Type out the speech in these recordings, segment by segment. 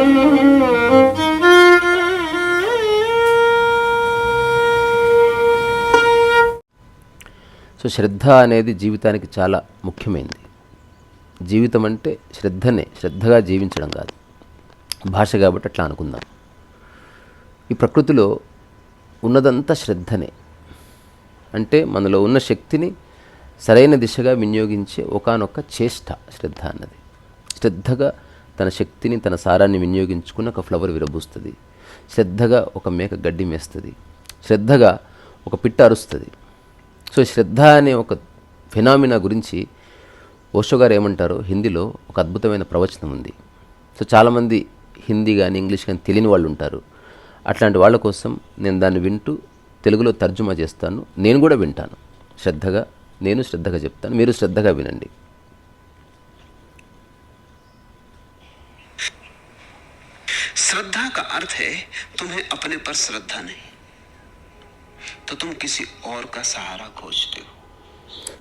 So శ్రద్ధ అనేది జీవితానికి చాలా ముఖ్యమైనది. జీవితం అంటే శ్రద్ధనే శ్రద్ధగా జీవించడం కాదు. భాష కాబట్టి అట్లా అనుకుందాం. ఈ ప్రకృతిలో ఉన్నదంతా శ్రద్ధనే. అంటే మనలో ఉన్న శక్తిని సరైన దిశగా వినియోగించే ఒకనొక చేష్ట శ్రద్ధ అన్నది. శ్రద్ధగా తన శక్తిని తన సారాన్ని వినియోగించుకుని ఒక ఫ్లవర్ విరబూస్తుంది. శ్రద్ధగా ఒక మేక గడ్డి మేస్తుంది. శ్రద్ధగా ఒక పిట్ట అరుస్తుంది. సో శ్రద్ధ అనే ఒక ఫినామినా గురించి ఓషో గారు ఏమంటారో హిందీలో ఒక అద్భుతమైన ప్రవచనం ఉంది. సో చాలామంది హిందీ కానీ ఇంగ్లీష్ కానీ తెలియని వాళ్ళు ఉంటారు. అట్లాంటి వాళ్ళ కోసం నేను దాన్ని వింటూ తెలుగులో తర్జుమా చేస్తాను. నేను కూడా వింటాను. శ్రద్ధగా నేను శ్రద్ధగా చెప్తాను. మీరు శ్రద్ధగా వినండి. श्रद्धा का अर्थ है तुम्हें अपने पर श्रद्धा नहीं तो तुम किसी और का सहारा खोजते हो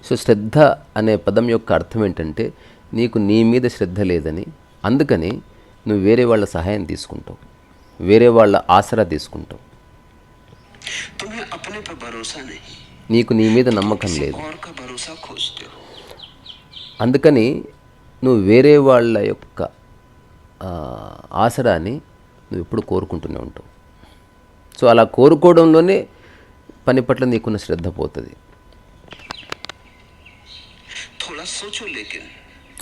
సో శ్రద్ధ అనే పదం యొక్క అర్థం ఏంటంటే నీకు నీ మీద శ్రద్ధ లేదని అందుకని నువ్వు వేరే వాళ్ళ సహాయం తీసుకుంటావు వేరే వాళ్ళ ఆసరా తీసుకుంటావు तुम्हें अपने पर भरोसा नहीं నీకు నీ మీద నమ్మకం किसी లేదు और का भरोसा खोजते हो అందుకని నువ్వు వేరే వాళ్ళ యొక్క ఆసరాన్ని నువ్వు ఎప్పుడు కోరుకుంటూనే ఉంటావు. సో అలా కోరుకోవడంలోనే పని పట్ల నీకున్న శ్రద్ధ పోతుంది.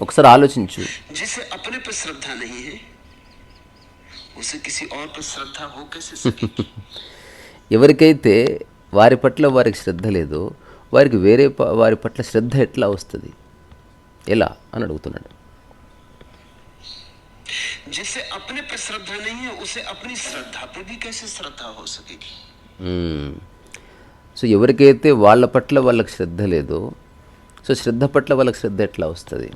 ఒకసారి ఆలోచించు. ఎవరికైతే వారి పట్ల వారికి శ్రద్ధ లేదో వారికి వేరే వారి పట్ల శ్రద్ధ ఎట్లా వస్తుంది? ఎలా? అని అడుగుతున్నాడు. जिसे अपने पर श्रद्धा नहीं है उसे अपनी श्रद्धा पे भी कैसे श्रद्धा हो सकेगी మ్మ్. సో ఎవరికైతే వాళ్ళ పట్ల వాళ్ళకి శ్రద్ధ లేదో సో శ్రద్ధ పట్ల వాళ్ళకి శ్రద్ధ ఎట్లా వస్తుంది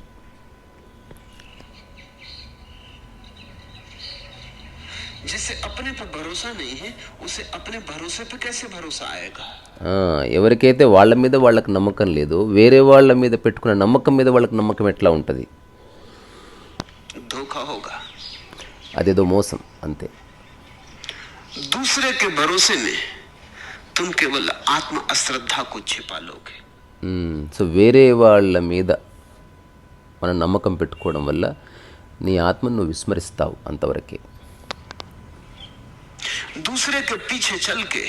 जिसे अपने पर भरोसा नहीं है उसे अपने भरोसे पे कैसे भरोसा आएगा ఆ, ఎవరికైతే వాళ్ళ మీద వాళ్ళకి నమ్మకం లేదో వేరే వాళ్ళ మీద పెట్టుకున్న నమ్మకం మీద వాళ్ళకి నమ్మకం ఎట్లా ఉంటుంది అదేదో మోసం అంతే दूसरे के भरोसे में तुम केवल आत्म अश्रद्धा को छिपा लोगे మ్మ్. సో వేరే వాళ్ళ మీద మనం నమ్మకం పెట్టుకోవడం వల్ల నీ ఆత్మను నువ్వు విస్మరిస్తావు అంతవరకే दूसरे के पीछे चल के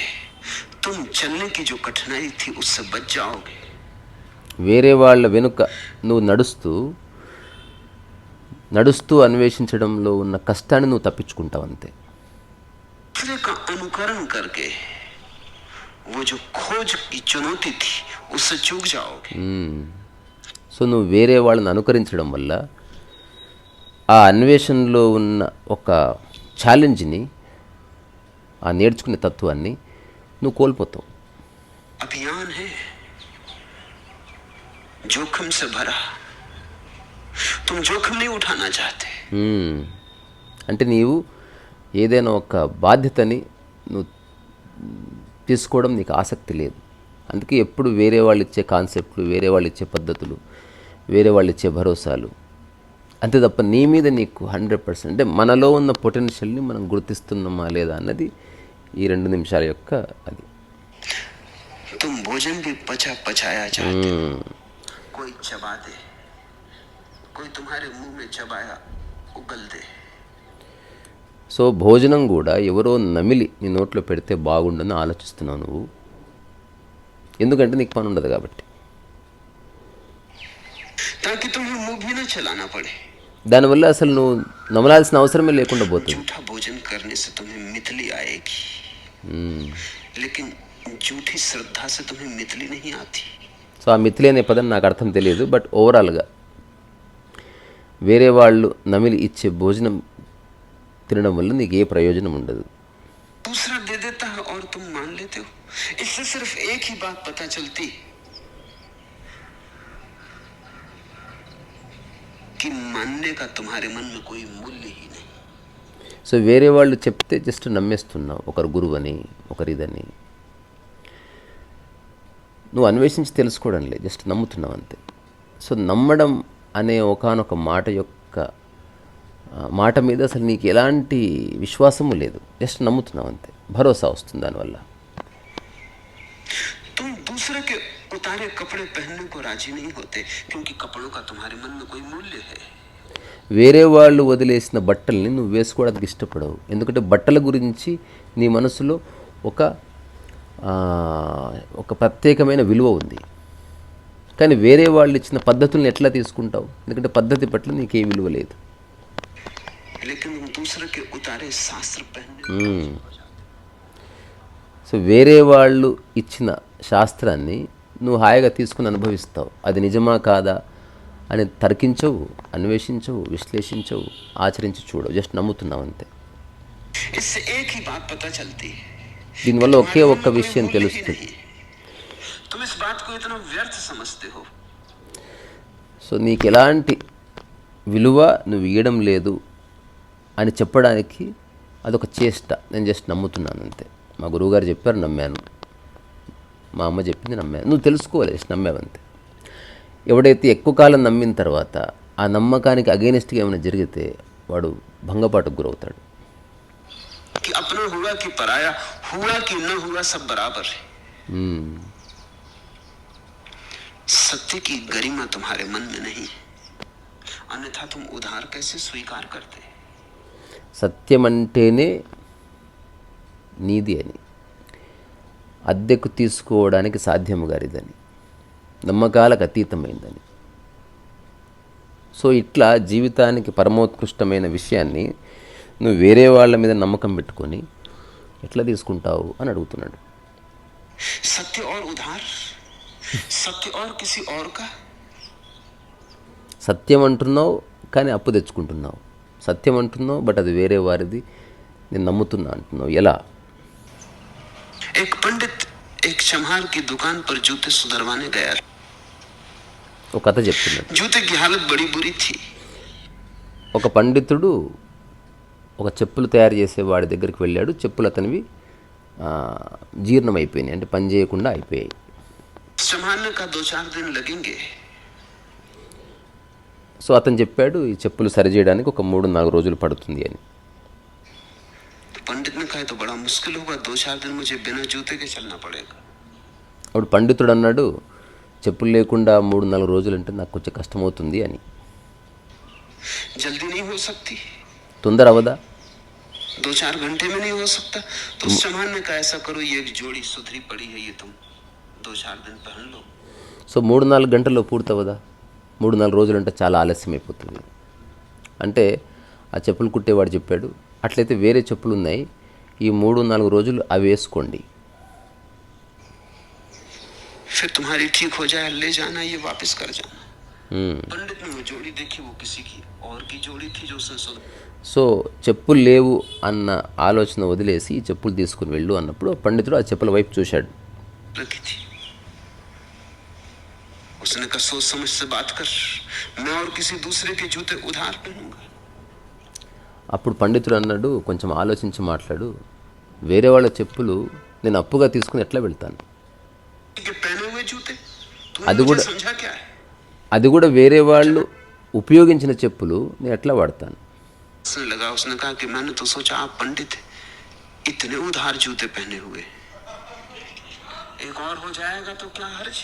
तुम चलने की जो कठिनाई थी उससे बच जाओगे వేరే వాళ్ళ వెనుక నువ్వు నడుస్తూ నడుస్తూ అన్వేషించడంలో ఉన్న కష్టాన్ని నువ్వు తప్పించుకుంటావు అంతే. సో నువ్వు వేరే వాళ్ళని అనుకరించడం వల్ల ఆ అన్వేషణలో ఉన్న ఒక ఛాలెంజ్ని ఆ నేర్చుకునే తత్వాన్ని నువ్వు కోల్పోతావు. జోఖం సే భరా. तुम जोखिम नहीं उठाना चाहते మ్మ్. అంటే నీవు ఏదైనా ఒక బాధ్యతని నువ్వు తీసుకోవడం నీకు ఆసక్తి లేదు అందుకే ఎప్పుడు వేరే వాళ్ళు ఇచ్చే కాన్సెప్ట్లు వేరే వాళ్ళు ఇచ్చే పద్ధతులు వేరే వాళ్ళు ఇచ్చే భరోసాలు అంతే తప్ప నీ మీద నీకు హండ్రెడ్ పర్సెంట్ అంటే మనలో ఉన్న పొటెన్షియల్ని మనం గుర్తిస్తున్నామా లేదా అన్నది ఈ రెండు నిమిషాల యొక్క అది तुम भोजन भी पचा पचाया चाहते हो మ్మ్. कोई चबा दे कोई तुम्हारे मुंह में चबाया उगल दे సో భోజనం కూడా ఎవరో నమిలి నీ నోట్లో పెడితే బాగుండని ఆలోచిస్తున్నావు నువ్వు ఎందుకంటే నీకు పని ఉండదు కాబట్టి ताकि तुम्हें मुंह भी न चलाना पड़े దానివల్ల అసలు నువ్వు నమలాల్సిన అవసరమే లేకుండా పోతుంది झूठा भोजन करने से तुम्हें मितली आएगी మ్మ్. लेकिन झूठी श्रद्धा से तुम्हें मितली नहीं आती సో ఆ మిథిలి అనే పదం నాకు అర్థం తెలియదు బట్ ఓవరాల్గా వేరే వాళ్ళు నమిలి ఇచ్చే భోజనం తినడం వల్ల నీకు ఏ ప్రయోజనం ఉండదు दूसरा दे देता है और तुम मान लेते हो इससे सिर्फ एक ही बात पता चलती कि मानने का तुम्हारे मन में कोई मूल्य ही नहीं సో వేరే వాళ్ళు చెప్తే జస్ట్ నమ్మేస్తున్నావు ఒకరు గురువు అని ఒకరు ఇదని నువ్వు అన్వేషించి తెలుసుకోవడం లేదు జస్ట్ నమ్ముతున్నావు అంతే సో నమ్మడం అనే ఒకానొక మాట యొక్క ఆ, ఆ, మాట మీద అసలు నీకు ఎలాంటి విశ్వాసము లేదు జస్ట్ నమ్ముతున్నావు అంతే భరోసా వస్తుంది దానివల్ల तुम दूसरे के उतारे कपड़े पहनने को राजी नहीं होते क्योंकि कपड़ों का तुम्हारे मन में कोई मूल्य है వేరే వాళ్ళు వదిలేసిన బట్టల్ని నువ్వు వేసుకోవడానికి ఇష్టపడవు ఎందుకంటే బట్టల గురించి నీ మనసులో ఒక ఆ, ఒక ప్రత్యేకమైన విలువ ఉంది కానీ వేరే వాళ్ళు ఇచ్చిన పద్ధతులను ఎట్లా తీసుకుంటావు? ఎందుకంటే పద్ధతి పట్ల నీకు ఏ విలువ లేదు. సో వేరే వాళ్ళు ఇచ్చిన శాస్త్రాన్ని నువ్వు హాయిగా తీసుకుని అనుభవిస్తావు. అది నిజమా కాదా అని తర్కించవు అన్వేషించవు విశ్లేషించవు ఆచరించి చూడవు. జస్ట్ నమ్ముతున్నావు అంతే. దీనివల్ల ఒకే ఒక్క విషయం తెలుస్తుంది. तुम इस बात को इतना व्यर्थ समझते हो సో నీకు ఎలాంటి విలువ నువ్వు ఇవ్వడం లేదు అని చెప్పడానికి అదొక చేష్ట నేను జస్ట్ నమ్ముతున్నాను అంతే మా గురువుగారు చెప్పారు నమ్మాను మా అమ్మ చెప్పింది నమ్మాను నువ్వు తెలుసుకోవాలి జస్ట్ నమ్మావంతే ఎవడైతే ఎక్కువ కాలం నమ్మిన తర్వాత ఆ నమ్మకానికి అగేనిస్ట్గా ఏమైనా జరిగితే వాడు భంగపాటుకు గురవుతాడు कि अपना हुआ कि पराया हुआ कि न हुआ सब बराबर है మ్మ్. सत्य की गरिमा तुम्हारे मन में नहीं है अन्यथा तुम उधार कैसे स्वीकार करते సత్యం అంటేనే నీది అని అద్దెకు తీసుకోవడానికి సాధ్యము గారిదని నమ్మకాలకు అతీతమైందని సో ఇట్లా జీవితానికి పరమోత్కృష్టమైన విషయాన్ని నువ్వు వేరే వాళ్ళ మీద నమ్మకం పెట్టుకొని ఎట్లా తీసుకుంటావు అని అడుగుతున్నాడు सत्य और సత్య ఆర్ కిసి ఆర్ కా? సత్యం అంటున్నావు కానీ అప్పు తెచ్చుకుంటున్నావు. సత్యం అంటున్నావు బట్ అది వేరే వారిది. నేను నమ్ముతున్నా అంటున్నావు. ఎలా? ఏక్ పండిత్ ఏక్ చమ్హార్కి దుకాన్ పర్ జూతే సుధర్వానే గయా ఒక కథ చెప్తున్నాడు జూతే కి హాలత్ బడి బురి థీ. ఒక పండితుడు ఒక చెప్పులు తయారు చేసే వాడి దగ్గరికి వెళ్ళాడు. చెప్పులు అతనివి జీర్ణమైపోయినాయి. అంటే పని చేయకుండా అయిపోయాయి. चम्हार ने कहा दो चार दिन लगेंगे సో అతను చెప్పాడు ఈ చెప్పులు సరిచేయడానికి ఒక మూడు నాలుగు రోజులు పడుతుంది అని तो पंडित ने कहा "ये तो बड़ा मुश्किल होगा दो चार दिन मुझे बिना जूते के चलना पड़ेगा అప్పుడు పండితుడు అన్నాడు చెప్పులు లేకుండా మూడు నాలుగు రోజులు అంటే నాకు కొంచెం కష్టమవుతుంది అని जल्दी नहीं हो सकती తొందర అవదా दो चार घंटे में नहीं हो सकता तो उस चम्हार ने कहा ऐसा करो ये एक जोड़ी सुधरी पड़ी है ये तुम సో మూడు నాలుగు గంటల్లో పూర్తవదా మూడు నాలుగు రోజులు అంటే చాలా ఆలస్యం అయిపోతుంది అంటే ఆ చెప్పులు కుట్టేవాడు చెప్పాడు అట్లయితే వేరే చెప్పులు ఉన్నాయి ఈ మూడు నాలుగు రోజులు అవి వేసుకోండి फिर तुम्हारी ठीक हो जाए ले जाना ये वापस कर जाना మ్మ్. पंडित ने वो जोड़ी देखी वो किसी की और की जोड़ी थी जो उसने सुध సో చెప్పులు లేవు అన్న ఆలోచన వదిలేసి ఈ చెప్పులు తీసుకుని వెళ్ళు అన్నప్పుడు ఆ పండితుడు ఆ చెప్పుల వైపు చూశాడు रखी थी उसने कहा सोच समझ से बात कर मैं और किसी दूसरे के जूते उधार पहनूंगा అప్పుడు పండితుడు అన్నాడు కొంచెం ఆలోచించి మాట్లాడు వేరే వాళ్ళ చెప్పులు నేను అప్పుగా తీసుకుని ఎట్లా వెళ్తాను कि पहने हुए जूते तूने అది मुझे కూడా- समझा क्या है అది కూడా వేరే వాళ్ళు ఉపయోగించిన చెప్పులు నేను ఎట్లా వాడతాను उसने लगा उसने कहा कि मैंने तो सोचा आप पंडित हैं। इतने उधार जूते पहने हुए एक और हो जाएगा तो क्या हर्ज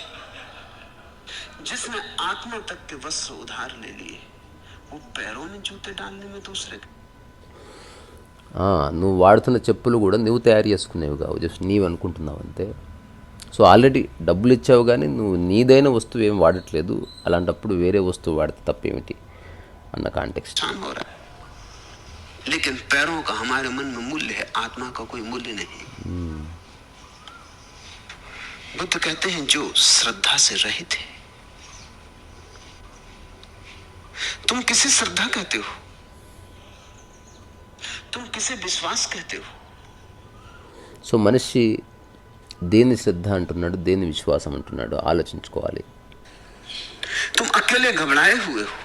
जिसने आत्मा तक के वस्त्र उधार ले लिए वो पैरों में जूते डालने में दूसरे के ఆ, నువ్వు వాడుతున్న చెప్పులు కూడా నువ్వు తయారు చేసుకునేవి కావు జస్ట్ నీవు అనుకుంటున్నావు అంతే సో ఆల్రెడీ డబ్బులు ఇచ్చావు కానీ నువ్వు నీదైన వస్తువు ఏం వాడట్లేదు అలాంటప్పుడు వేరే వస్తువు వాడితే తప్పేమిటి అన్న కాంటెక్స్ట్ नुकसान हो रहा है लेकिन पैरों का हमारे मन में मूल्य है आत्मा का कोई मूल्य नहीं बुद्ध कहते हैं जो श्रद्धा से रहित है तुम किसे श्रद्धा कहते हो तुम किसे विश्वास कहते हो సో మనిషి దేని శ్రద్ధ అంటున్నాడు దేని విశ్వాసం అంటున్నాడు ఆలోచించుకోవాలి तुम अकेले घबराए हुए हो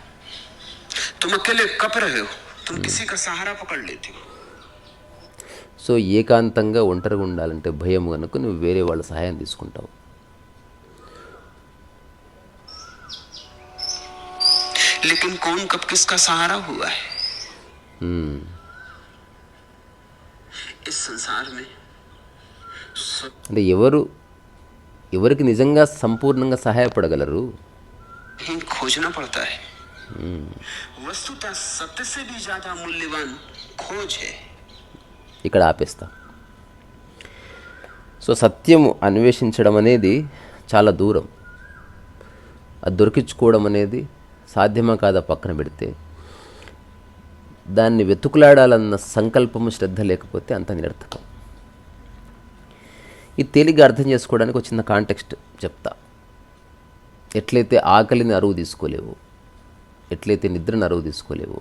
तुम अकेले कप रहे हो तुम किसी का सहारा पकड़ लेते हो సో ఏకాంతంగా ఒంటరిగా ఉండాలంటే భయం కనుక నువ్వు వేరే వాళ్ళ సహాయం తీసుకుంటావు लेकिन कौन कब किसका सहारा हुआ है इस संसार में అంటే ఎవరు ఎవరికి నిజంగా సంపూర్ణంగా సహాయపడగలరు ही खोजना पड़ता है वस्तुतः सत्य से भी ज्यादा मूल्यवान खोज है ఇక్కడ ఆపేస్తాం సో సత్యము అన్వేషించడం అనేది చాలా దూరం అది దొరికించుకోవడం అనేది సాధ్యమా కాదా పక్కన పెడితే? దాన్ని వెతుకులాడాలన్న సంకల్పము శ్రద్ధ లేకపోతే అంత నిరర్థకం. ఇది తేలిగ్గా అర్థం చేసుకోవడానికి ఒక చిన్న కాంటెక్స్ట్ చెప్తా. ఎట్లయితే ఆకలిని అరువు తీసుకోలేవు ఎట్లయితే నిద్రను అరువు తీసుకోలేవు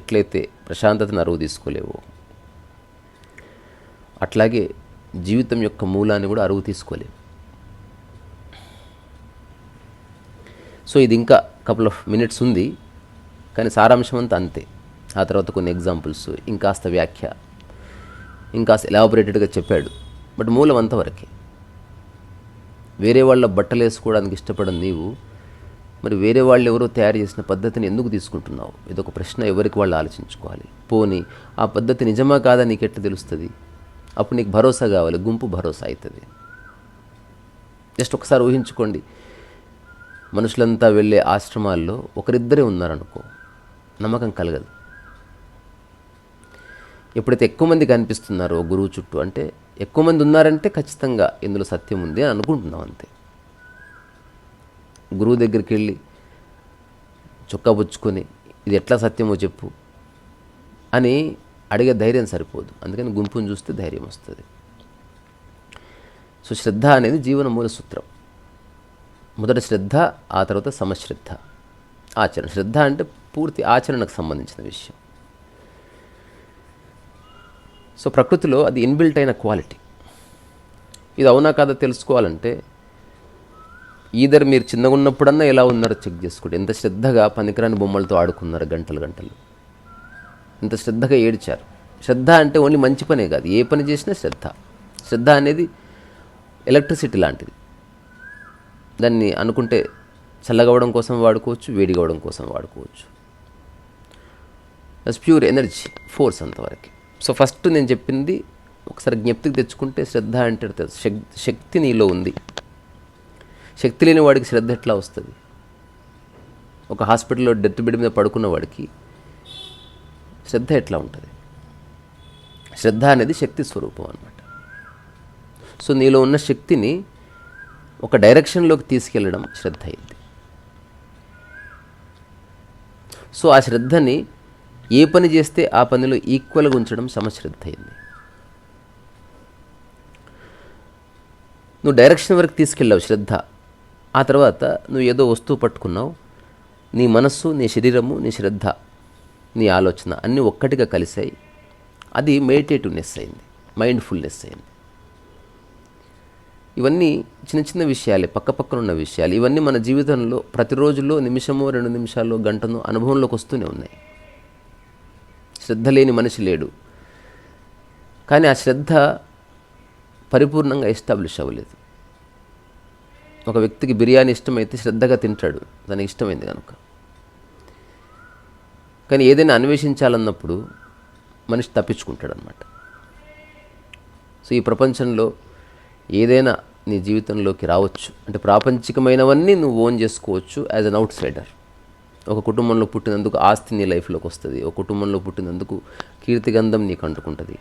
ఎట్లయితే ప్రశాంతతను అరువు తీసుకోలేవు అట్లాగే జీవితం యొక్క మూలాన్ని కూడా అరువు తీసుకోలేవు. సో ఇది ఇంకా కపుల్ ఆఫ్ మినిట్స్ ఉంది. కానీ సారాంశం అంతా అంతే. ఆ తర్వాత కొన్ని ఎగ్జాంపుల్స్ ఇంకాస్త వ్యాఖ్య ఇంకాస్త ఎలాబొరేటెడ్గా చెప్పాడు. బట్ మూలం అంతవరకే. వేరే వాళ్ళ బట్టలు వేసుకోవడానికి ఇష్టపడని నీవు మరి వేరే వాళ్ళు ఎవరో తయారు చేసిన పద్ధతిని ఎందుకు తీసుకుంటున్నావు? ఇదొక ప్రశ్న ఎవరికి వాళ్ళు ఆలోచించుకోవాలి. పోని ఆ పద్ధతి నిజమా కాదా నీకు ఎట్లా తెలుస్తుంది? అప్పుడు నీకు భరోసా కావాలి గుంపు భరోసా అవుతుంది జస్ట్ ఒకసారి ఊహించుకోండి. మనుషులంతా వెళ్ళే ఆశ్రమాల్లో ఒకరిద్దరే ఉన్నారనుకో నమ్మకం కలగదు. ఎప్పుడైతే ఎక్కువ మంది కనిపిస్తున్నారో గురువు చుట్టూ అంటే ఎక్కువ మంది ఉన్నారంటే ఖచ్చితంగా ఇందులో సత్యం ఉంది అని అనుకుంటున్నాం అంతే. గురువు దగ్గరికి వెళ్ళి చొక్కా పుచ్చుకొని ఇది ఎట్లా సత్యమో చెప్పు అని అడిగే ధైర్యం సరిపోదు. అందుకని గుంపును చూస్తే ధైర్యం వస్తుంది. సో శ్రద్ధ అనేది జీవన మూల సూత్రం. మొదట శ్రద్ధ ఆ తర్వాత సమశ్రద్ధ. ఆచరణ. శ్రద్ధ అంటే పూర్తి ఆచరణకు సంబంధించిన విషయం. సో ప్రకృతిలో అది ఇన్బిల్ట్ అయిన క్వాలిటీ. ఇది అవునా కాదా తెలుసుకోవాలంటే ఈధర్ మీరు చిన్నగా ఉన్నప్పుడన్నా ఎలా ఉన్నారో చెక్ చేసుకోండి. ఎంత శ్రద్ధగా పనికిరాని బొమ్మలతో ఆడుకున్నారు గంటలు గంటలు. ఇంత శ్రద్ధగా ఏడ్చారు. శ్రద్ధ అంటే ఓన్లీ మంచి పనే కాదు. ఏ పని చేసినా శ్రద్ధ. శ్రద్ధ అనేది ఎలక్ట్రిసిటీ లాంటిది. దాన్ని అనుకుంటే చల్లగవడం కోసం వాడుకోవచ్చు వేడి కావడం కోసం వాడుకోవచ్చు. దట్స్ ప్యూర్ ఎనర్జీ ఫోర్స్ అంతవరకు. సో ఫస్ట్ నేను చెప్పింది ఒకసారి జ్ఞప్తికి తెచ్చుకుంటే శ్రద్ధ అంటే శక్- శక్తి నీలో ఉంది. శక్తి లేని వాడికి శ్రద్ధ ఎట్లా వస్తుంది? ఒక హాస్పిటల్లో డెత్ బెడ్ మీద పడుకున్న వాడికి శ్రద్ధ ఎట్లా ఉంటుంది? శ్రద్ధ అనేది శక్తి స్వరూపం అనమాట సో నీలో ఉన్న శక్తిని ఒక డైరెక్షన్లోకి తీసుకెళ్ళడం శ్రద్ధ అయింది సో ఆ శ్రద్ధని ఏ పని చేస్తే ఆ పనిలో ఈక్వల్గా ఉంచడం సమశ్రద్ధ అయింది నువ్వు డైరెక్షన్ వరకు తీసుకెళ్ళావు శ్రద్ధ. ఆ తర్వాత నువ్వు ఏదో వస్తువు పట్టుకున్నావు. నీ మనస్సు నీ శరీరము నీ శ్రద్ధ నీ ఆలోచన అన్నీ ఒక్కటిగా కలిసాయి అది మెడిటేటివ్నెస్ అయింది మైండ్ఫుల్నెస్ అయింది. ఇవన్నీ చిన్న చిన్న విషయాలే పక్క పక్కన ఉన్న విషయాలు. ఇవన్నీ మన జీవితంలో ప్రతిరోజులో నిమిషమో రెండు నిమిషాల్లో గంటనో అనుభవంలోకి వస్తూనే ఉన్నాయి. శ్రద్ధ లేని మనిషి లేడు. కానీ ఆ శ్రద్ధ పరిపూర్ణంగా ఎస్టాబ్లిష్ అవ్వలేదు. ఒక వ్యక్తికి బిర్యానీ ఇష్టమైతే శ్రద్ధగా తింటాడు. తనకి ఇష్టమైంది కనుక. కానీ ఏదైనా అన్వేషించాలన్నప్పుడు మనిషి తప్పించుకుంటాడు అనమాట సో ఈ ప్రపంచంలో ఏదైనా నీ జీవితంలోకి రావచ్చు. అంటే ప్రాపంచికమైనవన్నీ నువ్వు ఓన్ చేసుకోవచ్చు యాజ్ అన్ అవుట్ సైడర్ ఒక కుటుంబంలో పుట్టినందుకు ఆస్తి నీ లైఫ్లోకి వస్తుంది. ఒక కుటుంబంలో పుట్టినందుకు కీర్తిగంధం నీకు అంటుకుంటుంది.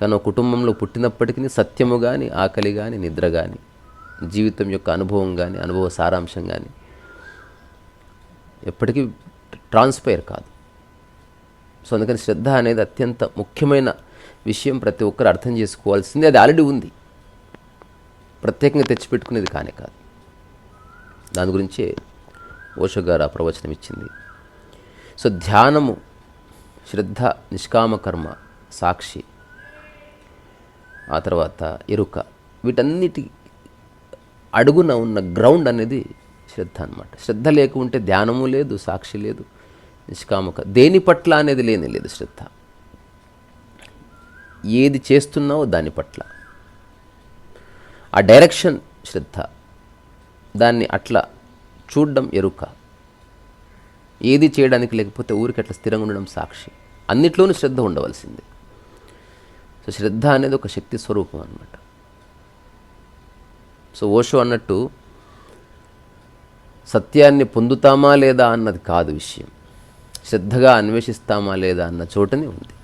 కానీ ఒక కుటుంబంలో పుట్టినప్పటికీ సత్యము కానీ ఆకలి కానీ నిద్ర కానీ జీవితం యొక్క అనుభవం కానీ అనుభవ సారాంశం కానీ ఎప్పటికీ ట్రాన్స్పైర్ కాదు. సో అందుకని శ్రద్ధ అనేది అత్యంత ముఖ్యమైన విషయం ప్రతి ఒక్కరు అర్థం చేసుకోవాల్సింది. అది ఆల్రెడీ ఉంది. ప్రత్యేకంగా తెచ్చిపెట్టుకునేది కానే కాదు. దాని గురించే ఓషో గారు ఆ ప్రవచనం ఇచ్చింది. సో ధ్యానము శ్రద్ధ నిష్కామకర్మ సాక్షి ఆ తర్వాత ఎరుక వీటన్నిటి అడుగున ఉన్న గ్రౌండ్ అనేది శ్రద్ధ అన్నమాట. శ్రద్ధ లేకుంటే ధ్యానము లేదు సాక్షి లేదు నిష్కామక దేని పట్ల అనేది లేని లేదు శ్రద్ధ. ఏది చేస్తున్నావో దాని పట్ల. ఆ డైరెక్షన్ శ్రద్ధ దాన్ని అట్లా చూడడం ఎరుక. ఏది చేయడానికి లేకపోతే ఊరికి అట్లా స్థిరంగా ఉండడం సాక్షి. అన్నిట్లోనూ శ్రద్ధ ఉండవలసింది. సో శ్రద్ధ అనేది ఒక శక్తి స్వరూపం అన్నమాట. సో ఓషో అన్నట్టు సత్యాన్ని పొందుతామా లేదా అన్నది కాదు విషయం. శ్రద్ధగా అన్వేషిస్తామా లేదా అన్న చోటనే ఉంది.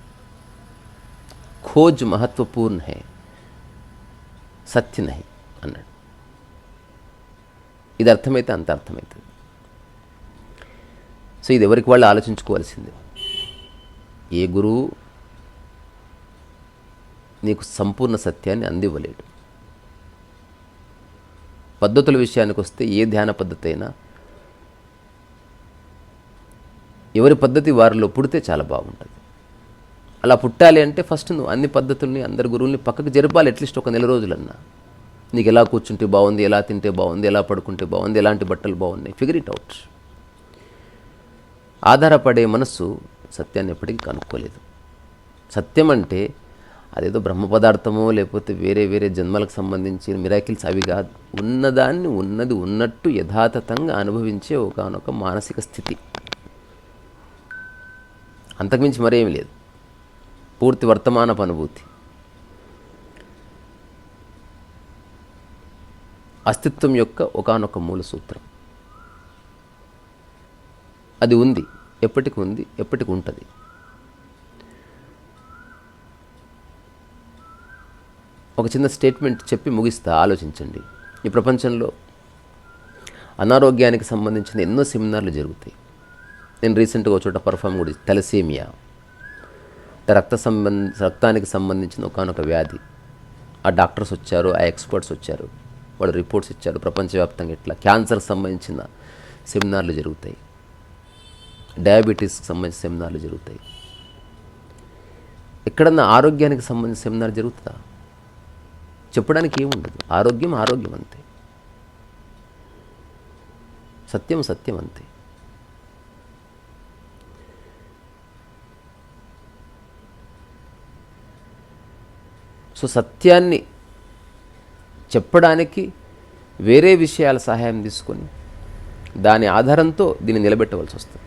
ఖోజ్ మహత్వపూర్ణ. హే సత్య నహి అన్నాడు. ఇది అర్థమైతే అంత అర్థమవుతుంది సో ఇది ఎవరికి వాళ్ళు ఆలోచించుకోవాల్సింది. ఏ గురువు నీకు సంపూర్ణ సత్యాన్ని అందివ్వలేడు. పద్ధతుల విషయానికి వస్తే ఏ ధ్యాన పద్ధతి అయినా ఎవరి పద్ధతి వారిలో పుడితే చాలా బాగుంటుంది. అలా పుట్టాలి అంటే ఫస్ట్ నువ్వు అన్ని పద్ధతుల్ని అందరి గురువుల్ని పక్కకు జరపాలి అట్లీస్ట్ ఒక నెల రోజులన్నా. నీకు ఎలా కూర్చుంటే బాగుంది ఎలా తింటే బాగుంది ఎలా పడుకుంటే బాగుంది ఎలాంటి బట్టలు బాగున్నాయి ఫిగర్ ఇట్ అవుట్ ఆధారపడే మనస్సు సత్యాన్ని ఎప్పటికీ కనుక్కోలేదు. సత్యం అంటే అదేదో బ్రహ్మ పదార్థమో లేకపోతే వేరే వేరే జన్మలకు సంబంధించిన మిరాకిల్స్ అవి కాదు. ఉన్నదాన్ని ఉన్నది ఉన్నట్టు యథాతథంగా అనుభవించే ఒకనొక మానసిక స్థితి. అంతకుమించి మరేమి లేదు. పూర్తి వర్తమానపు అనుభూతి అస్తిత్వం యొక్క ఒకానొక మూల సూత్రం. అది ఉంది ఎప్పటికి ఉంది ఎప్పటికి ఉంటుంది. ఒక చిన్న స్టేట్మెంట్ చెప్పి ముగిస్తా ఆలోచించండి. ఈ ప్రపంచంలో అనారోగ్యానికి సంబంధించిన ఎన్నో సెమినార్లు జరుగుతాయి. నేను రీసెంట్గా ఒక చోట పర్ఫామ్ కూడా తెలసేమియా రక్త సంబంధ రక్తానికి సంబంధించిన ఒకనొక వ్యాధి. ఆ డాక్టర్స్ వచ్చారు ఆ ఎక్స్పర్ట్స్ వచ్చారు వాళ్ళు రిపోర్ట్స్ ఇచ్చారు ప్రపంచవ్యాప్తంగా ఇట్లా క్యాన్సర్కి సంబంధించిన సెమినార్లు జరుగుతాయి. డయాబెటీస్కి సంబంధించిన సెమినార్లు జరుగుతాయి. ఎక్కడన్నా ఆరోగ్యానికి సంబంధించిన సెమినార్ జరుగుతుందా? చెప్పడానికి ఏముండదు. ఆరోగ్యం ఆరోగ్యం అంతే. సత్యం సత్యం అంతే. సో సత్యాన్ని చెప్పడానికి వేరే విషయాల సహాయం తీసుకొని దాని ఆధారంతో దీన్ని నిలబెట్టవలసి వస్తుంది.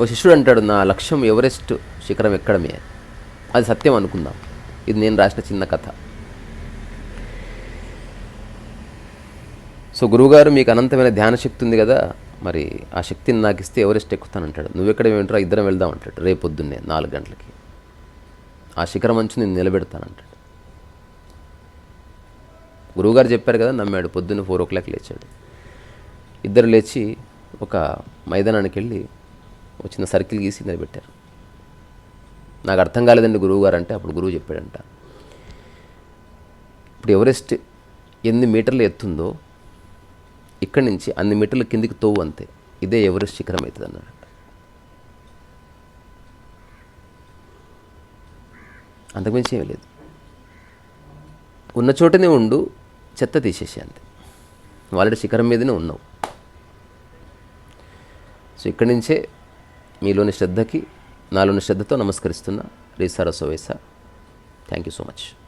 ఓ శిష్యుడు అంటాడు నా లక్ష్యం ఎవరెస్ట్ శిఖరం ఎక్కడమే అని. అది సత్యం అనుకుందాం. ఇది నేను రాసిన చిన్న కథ. సో గురువుగారు మీకు అనంతమైన ధ్యాన శక్తి ఉంది కదా మరి ఆ శక్తిని నాకు ఇస్తే ఎవరెస్ట్ ఎక్కుతానంటాడు. నువ్వు ఏమిట్రా ఇద్దరం వెళ్దాం అంటాడు రేపు పొద్దున్నే నాలుగు గంటలకి. ఆ శిఖరం అంచు నేను నిలబెడతానంటాడు. గురువుగారు చెప్పారు కదా నమ్మాడు పొద్దున్న ఫోర్ ఓ క్లాక్ లేచాడు. ఇద్దరు లేచి ఒక మైదానానికి వెళ్ళి ఒక చిన్న సర్కిల్ గీసి నిలబెట్టారు. నాకు అర్థం కాలేదండి గురువుగారు అంటే అప్పుడు గురువు చెప్పాడంట. ఇప్పుడు ఎవరెస్ట్ ఎన్ని మీటర్లు ఎత్తుందో ఇక్కడి నుంచి అన్ని మెట్లు కిందికి తోవు అంతే. ఇదే ఎవరెస్ట్ శిఖరం అవుతుంది అన్నాడు అంతకుమించి ఏమీ లేదు. ఉన్న చోటనే ఉండు చెత్త తీసేసే అంతే. వాళ్ళ శిఖరం మీదనే ఉన్నావు. సో ఇక్కడి నుంచే మీలోని శ్రద్ధకి నాలోని శ్రద్ధతో నమస్కరిస్తున్నా. రీసారో సోవేసా. Thank you so much